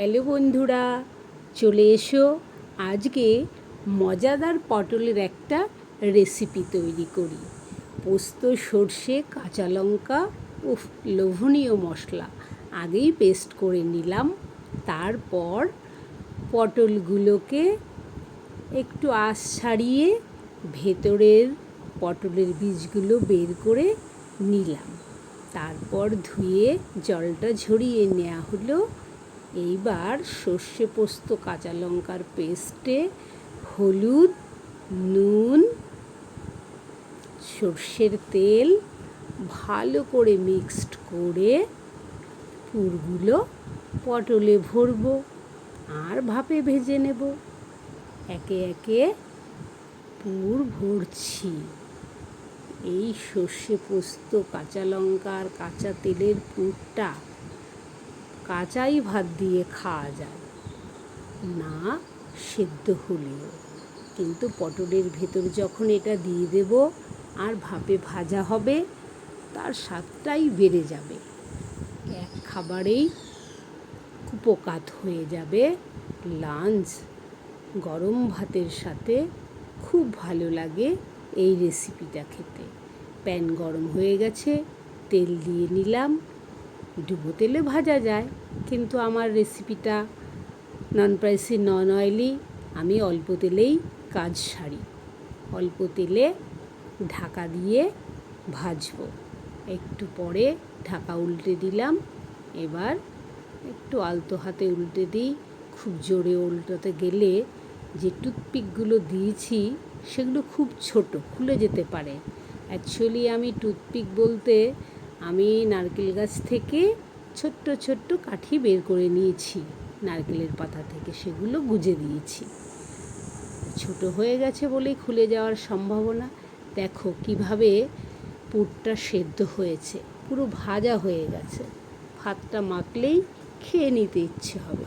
Hello বন্ধুরা, চলে এসো আজকে মজাদার পটলের একটা রেসিপি তৈরি করি। পোস্ত, সর্ষে, কাঁচা লঙ্কা, উফ, লোভনীয় মশলা। আগেই পেস্ট করে নিলাম। তারপর পটলগুলোকে একটু আঁশ ছাড়িয়ে ভেতরের পটলের বীজগুলো বের করে নিলাম। তারপর ধুয়ে জলটা ঝরিয়ে নেওয়া হলো। এইবার সর্ষে পোস্ত কাঁচা লঙ্কার পেস্টে হলুদ, নুন, সর্ষের তেল ভালো করে মিক্সড করে পুরগুলো পটলে ভরবো আর ভাপে ভেজে নেব। একে একে পুর ভরছি। এই সর্ষে পোস্ত কাঁচা লঙ্কা আর কাঁচা তেলের পুরটা কাঁচাই ভাত দিয়ে খাওয়া যায়। না, সেদ্ধ হলেও। কিন্তু পটলের ভেতর যখন এটা দিয়ে দেব আর ভাপে ভাজা হবে, তার স্বাদটাই বেড়ে যাবে। এক খাবারেই কুপোকাত হয়ে যাবে লাঞ্চ। গরম ভাতের সাথে খুব ভালো লাগে এই রেসিপিটা খেতে। প্যান গরম হয়ে গেছে, তেল দিয়ে নিলাম। ডুবো তেলে ভাজা যায়, কিন্তু আমার রেসিপিটা নন প্রাইসি নন অয়েলি আমি অল্প তেলেই কাজ সারি। অল্প তেলে ঢাকা দিয়ে ভাজবো। একটু পরে ঢাকা উল্টে দিলাম। এবার একটু আলতো হাতে উল্টে দিই। খুব জোরে উল্টোতে গেলে যে টুথপিকগুলো দিয়েছি, সেগুলো খুব ছোট, খুলে যেতে পারে। অ্যাকচুয়ালি আমি টুথপিক বলতে আমি নারকেল গাছ থেকে ছোট্ট ছোট্ট কাঠি বের করে নিয়েছি। নারকেলের পাতা থেকে সেগুলো গুজে দিয়েছি। ছোট হয়ে গেছে বলেই খুলে যাওয়ার সম্ভাবনা। দেখো কীভাবে পুরটা সেদ্ধ হয়েছে। পুরো ভাজা হয়ে গেছে। ভাতটা মাখলেই খেয়ে নিতে ইচ্ছে হবে।